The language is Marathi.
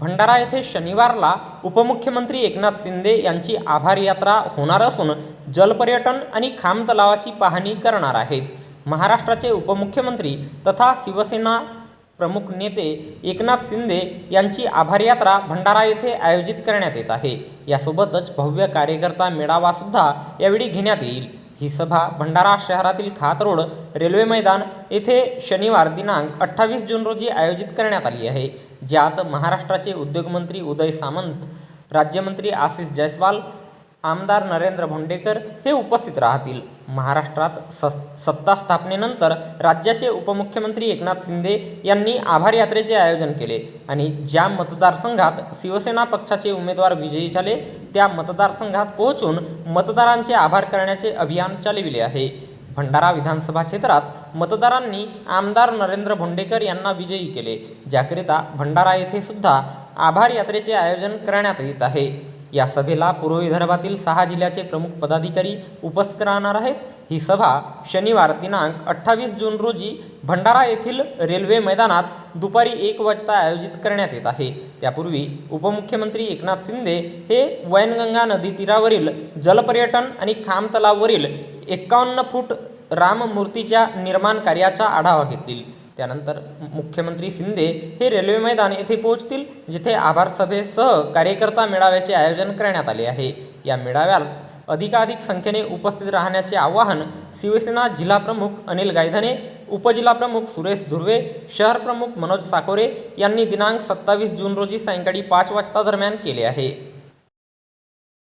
भंडारा येथे शनिवारला उपमुख्यमंत्री एकनाथ शिंदे यांची आभार यात्रा होणार असून जलपर्यटन आणि खांब तलावाची पाहणी करणार आहेत. महाराष्ट्राचे उपमुख्यमंत्री तथा शिवसेना प्रमुख नेते एकनाथ शिंदे यांची आभार यात्रा भंडारा येथे आयोजित करण्यात येत आहे. यासोबतच भव्य कार्यकर्ता मेळावासुद्धा यावेळी घेण्यात येईल. ही सभा भंडारा शहरातील खात रोड रेल्वे मैदान येथे शनिवार दिनांक अठ्ठावीस जून रोजी आयोजित करण्यात आली आहे. ज्यात महाराष्ट्राचे उद्योगमंत्री उदय सामंत राज्यमंत्री आशिष जयस्वाल आमदार नरेंद्र भोंडेकर हे उपस्थित राहतील. महाराष्ट्रात स सत्ता स्थापनेनंतर राज्याचे उपमुख्यमंत्री एकनाथ शिंदे यांनी आभार यात्रेचे आयोजन केले आणि ज्या मतदारसंघात शिवसेना पक्षाचे उमेदवार विजयी झाले त्या मतदारसंघात पोहोचून मतदारांचे आभार करण्याचे अभियान चालविले आहे. भंडारा विधानसभा क्षेत्रात मतदारांनी आमदार नरेंद्र भोंडेकर यांना विजयी केले ज्याकरिता भंडारा येथे सुद्धा आभार यात्रेचे आयोजन करण्यात येत आहे. या सभेला पूर्व विदर्भातील सहा जिल्ह्याचे प्रमुख पदाधिकारी उपस्थित राहणार आहेत. ही सभा शनिवार दिनांक अठ्ठावीस जून रोजी भंडारा येथील रेल्वे मैदानात दुपारी एक वाजता आयोजित करण्यात येत आहे. त्यापूर्वी उपमुख्यमंत्री एकनाथ शिंदे हे वैनगंगा नदी तीरावरील जलपर्यटन आणि खाम तलावावरील एक्कावन्न फूट राममूर्तीच्या निर्माण कार्याचा आढावा घेतील. त्यानंतर मुख्यमंत्री शिंदे हे रेल्वे मैदान येथे पोहोचतील जिथे आभार सभेसह कार्यकर्ता मेळाव्याचे आयोजन करण्यात आले आहे. या मेळाव्यात अधिकाधिक संख्येने उपस्थित राहण्याचे आवाहन शिवसेना जिल्हाप्रमुख अनिल गायधने उपजिल्हाप्रमुख सुरेश धुर्वे शहर प्रमुख मनोज साकोरे यांनी दिनांक सत्तावीस जून रोजी सायंकाळी पाच वाजता दरम्यान केले आहे.